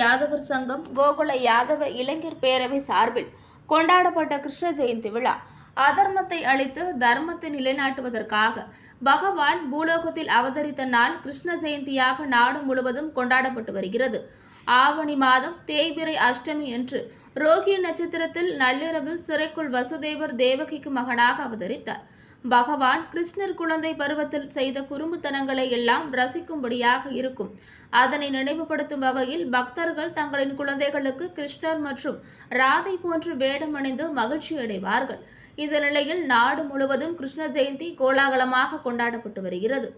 யாதவர் சங்கம் கோகுல யாதவ இளைஞர் பேரவை சார்பில் கொண்டாடப்பட்ட கிருஷ்ண ஜெயந்தி விழா. அதர்மத்தை அழித்து தர்மத்தை நிலைநாட்டுவதற்காக பகவான் பூலோகத்தில் அவதரித்த நாள் கிருஷ்ண ஜெயந்தியாக நாடு முழுவதும் கொண்டாடப்பட்டு வருகிறது. ஆவணி மாதம் தேய்பிறை அஷ்டமி என்று ரோகி நட்சத்திரத்தில் நள்ளிரவில் சிறைக்குள் வசுதேவர் தேவகிக்கு மகனாக அவதரித்தார். பகவான் கிருஷ்ணர் குழந்தை பருவத்தில் செய்த குறும்புத்தனங்களை எல்லாம் ரசிக்கும்படியாக இருக்கும். அதனை நினைவுபடுத்தும் வகையில் பக்தர்கள் தங்களின் குழந்தைகளுக்கு கிருஷ்ணர் மற்றும் ராதை போன்று வேடம் அணிந்து மகிழ்ச்சி அடைவார்கள். இந்த நிலையில் நாடு முழுவதும் கிருஷ்ண ஜெயந்தி கோலாகலமாக கொண்டாடப்பட்டு வருகிறது.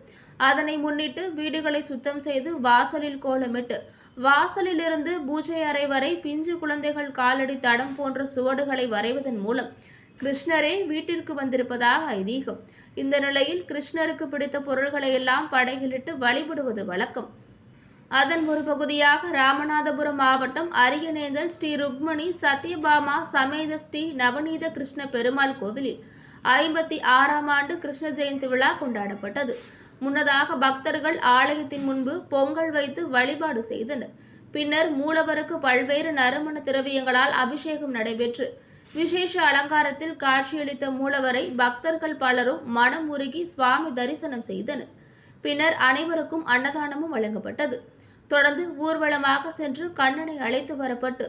அதனை முன்னிட்டு வீடுகளை சுத்தம் செய்து வாசலில் கோலமிட்டு வாசலிலிருந்து பூஜை அறை வரை பிஞ்சு குழந்தைகள் காலடி தடம் போன்ற சுவடுகளை வரைவதன் மூலம் கிருஷ்ணரே வீட்டிற்கு வந்திருப்பதாக ஐதீகம். இந்த நிலையில் கிருஷ்ணருக்கு பிடித்த பொருள்களை எல்லாம் படையிலிட்டு வழிபடுவது வழக்கம். அதன் ஒரு பகுதியாக ராமநாதபுரம் மாவட்டம் அரியநேந்தல் ஸ்ரீ ருக்மணி சத்யபாமா சமேத ஸ்ரீ நவநீத கிருஷ்ண பெருமாள் கோவிலில் ஐம்பத்தி ஆறாம் ஆண்டு கிருஷ்ண ஜெயந்தி விழா கொண்டாடப்பட்டது. முன்னதாக பக்தர்கள் ஆலயத்தின் முன்பு பொங்கல் வைத்து வழிபாடு செய்தனர். பின்னர் மூலவருக்கு பல்வேறு நறுமண திரவியங்களால் அபிஷேகம் நடைபெற்று விசேஷ அலங்காரத்தில் காட்சியளித்த மூலவரை பக்தர்கள் பலரும் மனம் உருகி சுவாமி தரிசனம் செய்தனர். பின்னர் அனைவருக்கும் அன்னதானமும் வழங்கப்பட்டது. தொடர்ந்து ஊர்வலமாக சென்று கண்ணனை அழைத்து வரப்பட்டு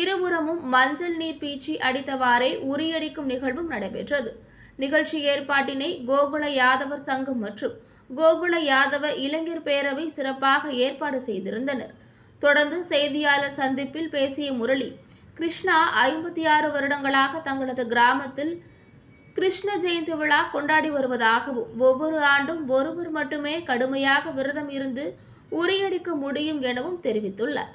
இருபுறமும் மஞ்சள் நீர் பீச்சி அடித்தவாறே உரியடிக்கும் நிகழ்வும் நடைபெற்றது. நிகழ்ச்சி ஏற்பாட்டினை கோகுல யாதவர் சங்கம் மற்றும் கோகுல யாதவ இளைஞர் பேரவை சிறப்பாக ஏற்பாடு செய்திருந்தனர். தொடர்ந்து செய்தியாளர் சந்திப்பில் பேசிய முரளி கிருஷ்ணா ஐம்பத்தி ஆறு வருடங்களாக தங்களது கிராமத்தில் கிருஷ்ண ஜெயந்தி விழா கொண்டாடி வருவதாகவும் ஒவ்வொரு ஆண்டும் ஒருவர் மட்டுமே கடுமையாக விரதம் இருந்து உரியடிக்க முடியும் எனவும் தெரிவித்துள்ளார்.